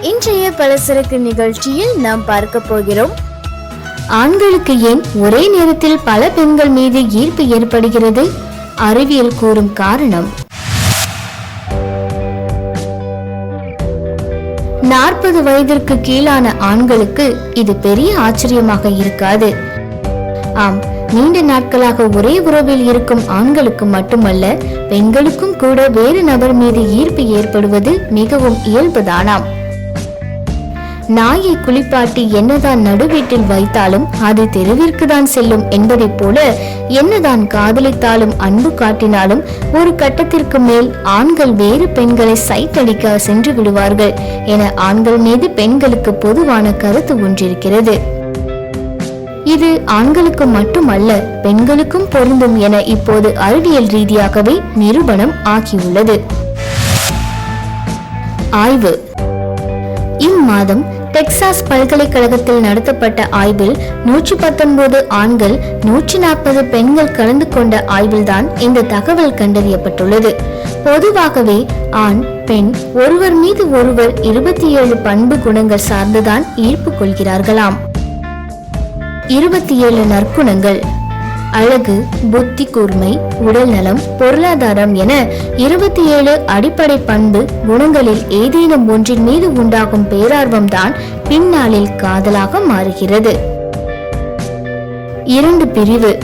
இன்றைய பலசரக்கு நிகழ்ச்சியில் நாம் பார்க்க போகிறோம். ஆண்களுக்கு ஏன் ஒரே நேரத்தில் பல பெண்கள் மீது ஈர்ப்பு ஏற்படுகிறது? அறிவியல் கூறும் காரணம். நாற்பது வயதிற்கு கீழான ஆண்களுக்கு இது பெரிய ஆச்சரியமாக இருக்காது. ஆம் நீண்ட நாட்களாக ஒரே உறவில் இருக்கும் ஆண்களுக்கு மட்டுமல்ல பெண்களுக்கும் கூட வேறு நபர் மீது ஈர்ப்பு ஏற்படுவது மிகவும் இயல்புதானாம். நாயை குளிப்பாட்டி என்னதான் நடுவீட்டில் வைத்தாலும் அது தெருவிற்கு தான் செல்லும் என்பதைப் போல என்னதான் காதலித்தாலும் அன்பு காட்டினாலும் ஒரு கட்டத்திற்கு மேல் ஆண்கள் வேறு பெண்களை சைட்டடிக்க சென்று விடுவார்கள் என ஆண்கள் மீது பெண்களுக்கு பொதுவான கருத்து ஒன்றிருக்கிறது. இது ஆண்களுக்கு மட்டுமல்ல பெண்களுக்கும் பொருந்தும் என இப்போது அறிவியல் ரீதியாகவே நிரூபணம் ஆகியுள்ளது. ஆய்வு. இம்மாதம் டெக்சாஸ் பல்கலைக்கழகத்தில் நடத்தப்பட்ட ஆய்வில் நூற்றி பத்தொன்பது ஆண்கள் நூற்றி நாற்பது பெண்கள் கலந்து கொண்ட ஆய்வில்தான் இந்த தகவல் கண்டறியப்பட்டுள்ளது. பொதுவாகவே ஆண் பெண் ஒருவர் மீது ஒருவர் இருபத்தி ஏழு பண்பு குணங்கள் சார்ந்துதான் ஈர்ப்பு கொள்கிறார்களாம். இருபத்தி ஏழு நற்குணங்கள். அழகு புத்தி கூர்மை உடல் நலம் பொருளாதாரம் என இருபத்தி ஏழு அடிப்படை பண்பு குணங்களில் ஏதேனும் ஒன்றின் மீது உண்டாகும் பேரார்வம் தான் பின்னாளில் காதலாக மாறுகிறது. இரண்டு பிரிவு.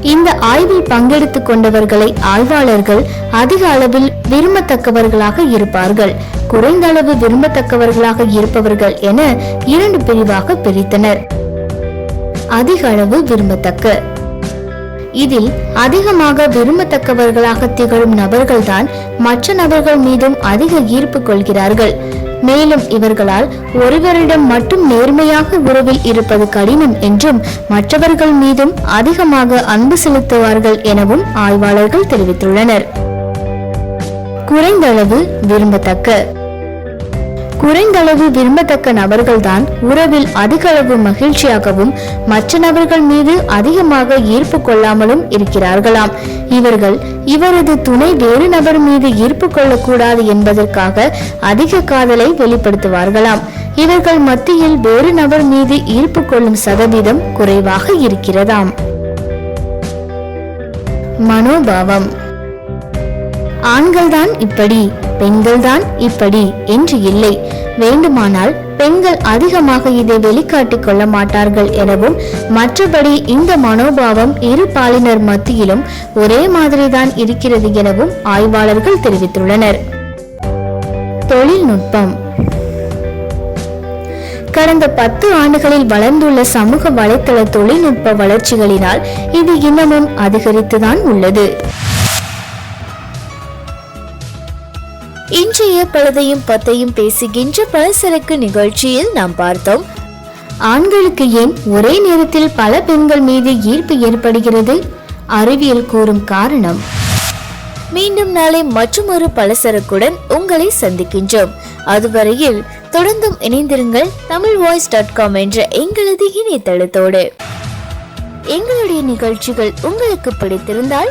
இந்த ஆய்வில் பங்கெடுத்துக் கொண்டவர்களை ஆய்வாளர்கள் அதிக அளவில் விரும்பத்தக்கவர்களாக இருப்பார்கள். குறைந்த அளவு விரும்பத்தக்கவர்களாக இருப்பவர்கள் என இரண்டு பிரிவாக பிரித்தனர். அதிக அளவு விரும்பத்தக்க. இதில் அதிகமாக விரும்பத்தக்கவர்களாக திகழும் நபர்கள்தான் மற்ற நபர்கள் மீதும் அதிக ஈர்ப்பு கொள்கிறார்கள். மேலும் இவர்களால் ஒருவரிடம் மட்டும் நேர்மையாக உறவில் இருப்பது கடினம் என்றும் மற்றவர்கள் மீதும் அதிகமாக அன்பு செலுத்துவார்கள் எனவும் ஆய்வாளர்கள் தெரிவித்துள்ளனர். குறைந்த அளவு விரும்பத்தக்க. குறைந்தளவு விரும்பத்தக்க நபர்கள்தான் உறவில் அதிக அளவு மகிழ்ச்சியாகவும் மற்ற நபர்கள் மீது அதிகமாக ஈர்ப்பு கொள்ளாமலும் இருக்கிறார்களாம். இவர்கள் இவரது துணை வேறு நபர் மீது ஈர்ப்பு கொள்ளக்கூடாது என்பதற்காக அதிக காதலை வெளிப்படுத்துவார்களாம். இவர்கள் மத்தியில் வேறு நபர் மீது ஈர்ப்பு கொள்ளும் சதவீதம் குறைவாக இருக்கிறதாம். மனோபாவம். ஆண்கள்தான் இப்படி. பெண்கள்தான் இப்படி என்று இல்லை. வேண்டுமானால் பெண்கள் அதிகமாக இதை வெளிக்காட்டிக் கொள்ள மாட்டார்கள் எனவும் மற்றபடி இந்த மனோபாவம் இரு பாலினர் மத்தியிலும் ஒரே மாதிரிதான் இருக்கிறது எனவும் ஆய்வாளர்கள் தெரிவித்துள்ளனர். தொழில்நுட்பம். கடந்த பத்து ஆண்டுகளில் வளர்ந்துள்ள சமூக வலைத்தள தொழில்நுட்ப வளர்ச்சிகளினால் இது இன்னமும் அதிகரித்துதான் உள்ளது. இன்றைய பத்தையும் பேசுகின்ற பழசரக்கு நிகழ்ச்சியில் நாம் பார்த்தோம். ஆண்களுக்கு ஏன் ஒரே நேரத்தில் பல பெண்கள் மீது ஈர்ப்பு ஏற்படுகிறது? அறிவியல் கூறும் காரணம். மீண்டும் நாளை மற்றொரு பலசரக்குடன் உங்களை சந்திக்கின்றோம். அதுவரையில் தொடர்ந்தும் இணைந்திருங்கள் தமிழ் வாய்ஸ் டாட் காம் என்ற எங்களது இணையதளத்தோடு. எங்களுடைய நிகழ்ச்சிகள் உங்களுக்கு பிடித்திருந்தால்